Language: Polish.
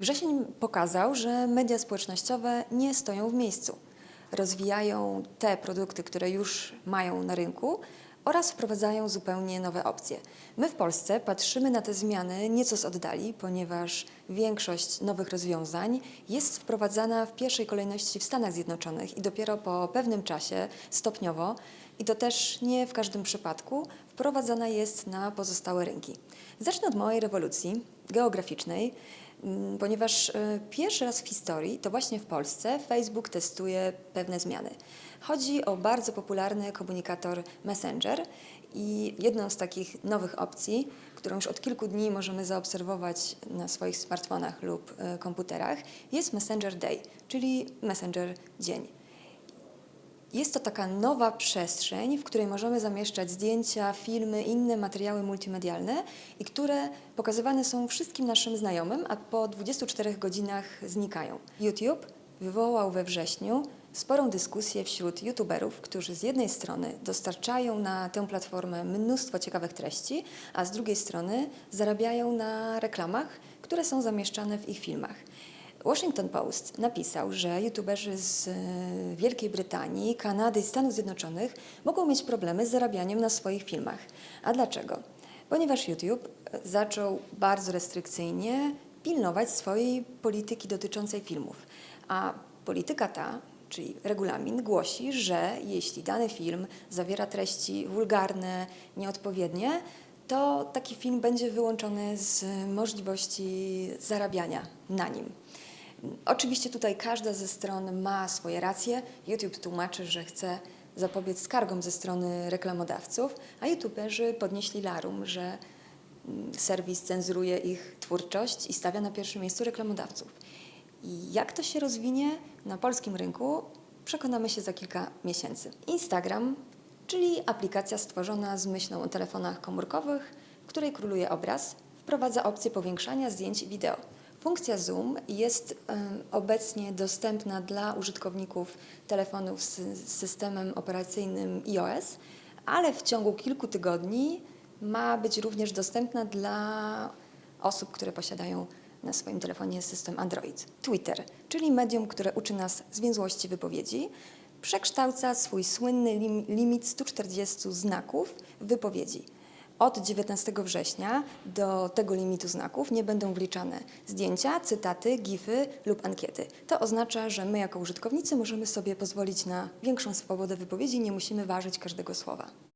Wrzesień pokazał, że media społecznościowe nie stoją w miejscu. Rozwijają te produkty, które już mają na rynku oraz wprowadzają zupełnie nowe opcje. My w Polsce patrzymy na te zmiany nieco z oddali, ponieważ większość nowych rozwiązań jest wprowadzana w pierwszej kolejności w Stanach Zjednoczonych i dopiero po pewnym czasie stopniowo, i to też nie w każdym przypadku, wprowadzana jest na pozostałe rynki. Zacznę od małej rewolucji geograficznej, mm, ponieważ e, pierwszy raz w historii, to właśnie w Polsce, Facebook testuje pewne zmiany. Chodzi o bardzo popularny komunikator Messenger i jedną z takich nowych opcji, którą już od kilku dni możemy zaobserwować na swoich smartfonach lub e, komputerach, jest Messenger Day, czyli Messenger Dzień. Jest to taka nowa przestrzeń, w której możemy zamieszczać zdjęcia, filmy, inne materiały multimedialne i które pokazywane są wszystkim naszym znajomym, a po 24 godzinach znikają. YouTube wywołał we wrześniu sporą dyskusję wśród youtuberów, którzy z jednej strony dostarczają na tę platformę mnóstwo ciekawych treści, a z drugiej strony zarabiają na reklamach, które są zamieszczane w ich filmach. Washington Post napisał, że youtuberzy z e, Wielkiej Brytanii, Kanady i Stanów Zjednoczonych mogą mieć problemy z zarabianiem na swoich filmach. A dlaczego? Ponieważ YouTube e, zaczął bardzo restrykcyjnie pilnować swojej polityki dotyczącej filmów. A polityka ta, czyli regulamin, głosi, że jeśli dany film zawiera treści wulgarne, nieodpowiednie, to taki film będzie wyłączony z możliwości zarabiania na nim. Oczywiście tutaj każda ze stron ma swoje racje. YouTube tłumaczy, że chce zapobiec skargom ze strony reklamodawców, a youtuberzy podnieśli larum, że mm, serwis cenzuruje ich twórczość i stawia na pierwszym miejscu reklamodawców. I jak to się rozwinie na polskim rynku, przekonamy się za kilka miesięcy. Instagram, czyli aplikacja stworzona z myślą o telefonach komórkowych, w której króluje obraz, wprowadza opcję powiększania zdjęć i wideo. Funkcja Zoom jest obecnie dostępna dla użytkowników telefonów z z systemem operacyjnym iOS, ale w ciągu kilku tygodni ma być również dostępna dla osób, które posiadają na swoim telefonie system Android. Twitter, czyli medium, które uczy nas zwięzłości wypowiedzi, przekształca swój słynny lim, limit 140 znaków w wypowiedzi. Od 19 września do tego limitu znaków nie będą wliczane zdjęcia, cytaty, gify lub ankiety. To oznacza, że my jako użytkownicy możemy sobie pozwolić na większą swobodę wypowiedzi, nie musimy ważyć każdego słowa.